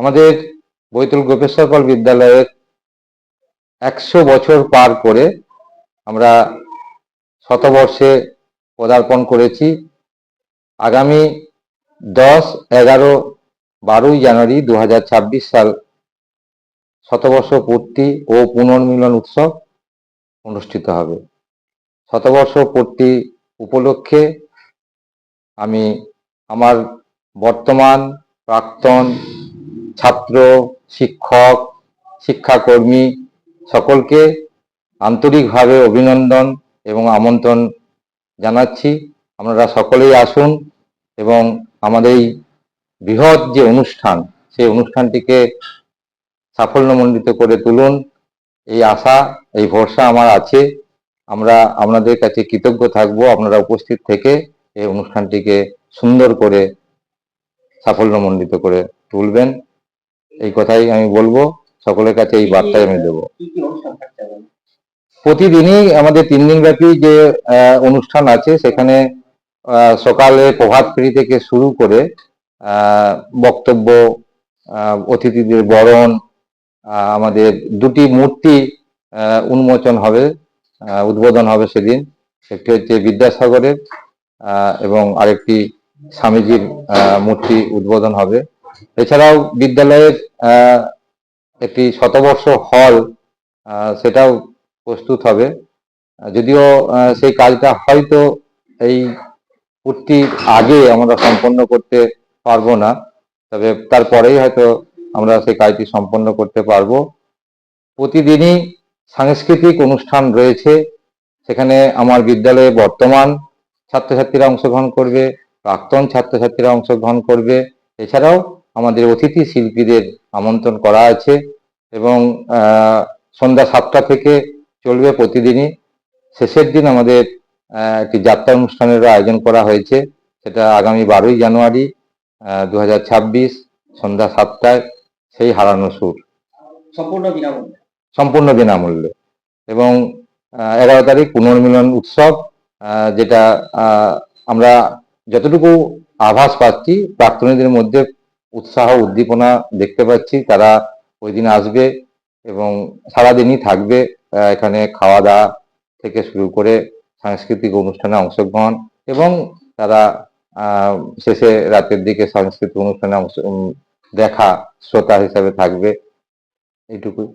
আমাদের বৈতুল গোপেশ্বর পাল বিদ্যালয়ের একশো বছর পার করে আমরা শতবর্ষে পদার্পণ করেছি। আগামী দশ, এগারো, বারোই জানুয়ারি দু হাজার ছাব্বিশ সাল শতবর্ষ পূর্তি ও পুনর্মিলন উৎসব অনুষ্ঠিত হবে। শতবর্ষ পূর্তি উপলক্ষে আমি আমার বর্তমান প্রাক্তন ছাত্র, শিক্ষক, শিক্ষাকর্মী সকলকে আন্তরিকভাবে অভিনন্দন এবং আমন্ত্রণ জানাচ্ছি। আপনারা সকলেই আসুন এবং আমাদের এই বৃহৎ যে অনুষ্ঠান, সেই অনুষ্ঠানটিকে সাফল্যমণ্ডিত করে তুলুন। এই আশা, এই ভরসা আমার আছে। আমরা আপনাদের কাছে কৃতজ্ঞ থাকব। আপনারা উপস্থিত থেকে এই অনুষ্ঠানটিকে সুন্দর করে সাফল্যমণ্ডিত করে তুলবেন। এই কথাই আমি বলব। সকলের কাছে এই বার্তাই আমি দেবো? প্রতিদিনই আমাদের তিন দিন ব্যাপী যে অনুষ্ঠান আছে, সেখানে সকালে প্রভাত ফেরি থেকে শুরু করে বক্তব্য অতিথিদের বরণ আমাদের দুটি মূর্তি উন্মোচন হবে উদ্বোধন হবে সেদিন। একটি হচ্ছে বিদ্যাসাগরের এবং আরেকটি স্বামীজির মূর্তি উদ্বোধন হবে। এছাড়াও বিদ্যালয়ের একটি শতবর্ষ হল সেটাও প্রস্তুত হবে। যদিও সেই কাজটা হয়তো এই পূর্তির আগে আমরা সম্পন্ন করতে পারব না, তবে তারপরেই হয়তো আমরা সেই কাজটি সম্পন্ন করতে পারব। প্রতিদিনই সাংস্কৃতিক অনুষ্ঠান রয়েছে, সেখানে আমার বিদ্যালয়ে বর্তমান ছাত্রছাত্রীরা অংশগ্রহণ করবে, প্রাক্তন ছাত্রছাত্রীরা অংশগ্রহণ করবে। এছাড়াও আমাদের অতিথি শিল্পীদের আমন্ত্রণ করা আছে এবং সন্ধ্যা সাতটা থেকে চলবে প্রতিদিনই। শেষের দিন আমাদের একটি যাত্রা অনুষ্ঠানেরও আয়োজন করা হয়েছে। সেটা আগামী বারোই জানুয়ারি দু হাজার ছাব্বিশ সন্ধ্যা সাতটায় সেই হারানো সুর। সম্পূর্ণ বিনামূল্যে? সম্পূর্ণ বিনামূল্যে। এবং এগারো তারিখ পুনর্মিলন উৎসব যেটা আমরা যতটুকু আভাস পাচ্ছি প্রাক্তনীদের মধ্যে উৎসাহ, উদ্দীপনা দেখতে পাচ্ছি। তারা ওই দিন আসবে এবং সারাদিনই থাকবে এখানে খাওয়া দাওয়া থেকে শুরু করে সাংস্কৃতিক অনুষ্ঠানে অংশগ্রহণ এবং তারা শেষে রাতের দিকে সাংস্কৃতিক অনুষ্ঠানে দেখা, শ্রোতা হিসাবে থাকবে। এইটুকুই।